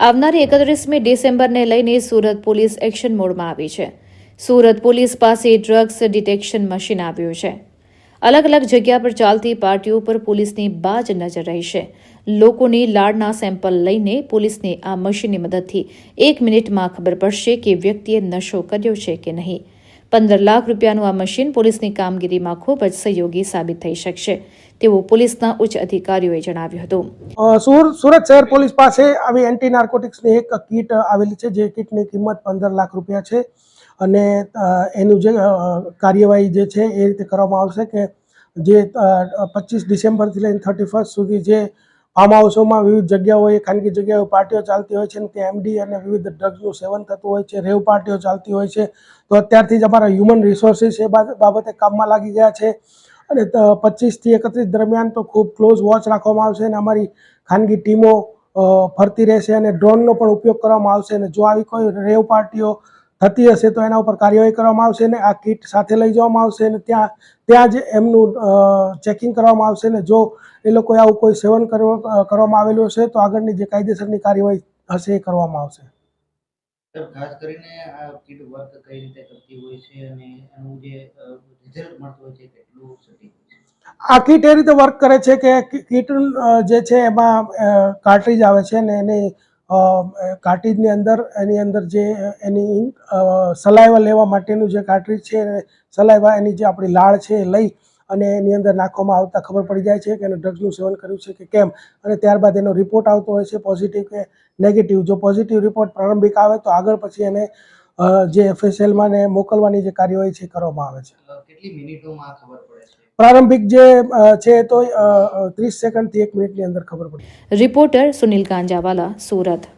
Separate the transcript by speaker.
Speaker 1: આવનારી એકત્રીસમી ડિસેમ્બરને લઈને Surat police action મોડમાં આવી છે. સુરત પોલીસ પાસે ડ્રગ્સ ડિટેક્શન મશીન આવ્યું છે. અલગ અલગ જગ્યા પર ચાલતી પાર્ટીઓ પર પોલીસની બાજ નજર રહેશે લોકોની લાળના સેમ્પલ લઈને પોલીસની આ મશીનની મદદથી એક મિનિટમાં ખબર પડશે કે વ્યક્તિએ નશો કર્યો છે કે નહીં. પંદર લાખ રૂપિયાનું આ મશીન પોલીસની કામગીરીમાં ખૂબ જ સહયોગી સાબિત થઈ શકશે, તેવું પોલીસના ઉચ્ચ અધિકારીઓએ જણાવ્યું હતું.
Speaker 2: સુર- સુરત શહેર પોલીસ પાસે આવી એન્ટી નાર્કોટિક્સની એક કીટ આવેલી છે, જે કીટની કિંમત પંદર લાખ રૂપિયા છે અને એનું જે કાર્યવાહી જે છે એ રીતે કરવામાં આવશે કે જે પચીસ ડિસેમ્બરથી લઈને થર્ટી સુધી જે ફાર્મ હાઉસોમાં વિવિધ જગ્યાઓએ, ખાનગી જગ્યાઓ પાર્ટીઓ ચાલતી હોય છે અને ત્યાં એમડી અને વિવિધ ડ્રગ્સનું સેવન થતું હોય છે, રેવ પાર્ટીઓ ચાલતી હોય છે. તો અત્યારથી જ અમારા હ્યુમન રિસોર્સિસ એ બાબતે કામમાં લાગી ગયા છે. અને પચીસથી એકત્રીસ દરમિયાન તો ખૂબ ક્લોઝ વોચ રાખવામાં આવશે અને અમારી ખાનગી ટીમો ફરતી રહેશે અને ડ્રોનનો પણ ઉપયોગ કરવામાં આવશે. અને જો આવી કોઈ રેવ પાર્ટીઓ થતી હશે તો એના ઉપર કાર્યવાહી કરવામાં આવશે અને આ કીટ સાથે લઈ જવામાં આવશે અને ત્યાં ત્યાં જ એમનું ચેકિંગ કરવામાં આવશે અને જો એ લોકોએ આવું કોઈ સેવન કરવામાં આવેલું હશે તો આગળની જે કાયદેસરની કાર્યવાહી હશે એ કરવામાં આવશે.
Speaker 3: ખાસ કરીને આ કીટ વર્ક કઈ રીતે કરતી હોય છે અને એનું જે રિઝલ્ટ મળતું હોય છે એ કેટલું સટીક
Speaker 2: આ કીટ એ રીતે વર્ક કરે છે કે કીટ જે છે એમાં કાર્ટ્રીજ આવે છે ને એની કાર્ટ્રીજની અંદર, એની અંદર જે એની સલાઈવા લેવા માટેનું જે કાર્ટ્રીજ છે સલાઈવા, એની જે આપણી લાળ છે એ લઈ અને એની અંદર નાખવામાં આવતા ખબર પડી જાય છે કે એને ડ્રગ્સનું સેવન કર્યું છે કે કેમ. અને ત્યારબાદ એનો રિપોર્ટ આવતો હોય છે પોઝિટિવ કે નેગેટિવ જો પોઝિટિવ રિપોર્ટ પ્રારંભિક આવે તો આગળ પછી એને જે એફએસએલમાં ને મોકલવાની જે કાર્યવાહી છે કરવામાં આવે છે.
Speaker 3: કેટલી મિનિટોમાં ખબર પડે છે?
Speaker 2: પ્રારંભિક જે છે તો ત્રીસ સેકન્ડથી એક મિનિટની અંદર ખબર પડી.
Speaker 1: રિપોર્ટર સુનિલ કાંજાવાલા સુરત.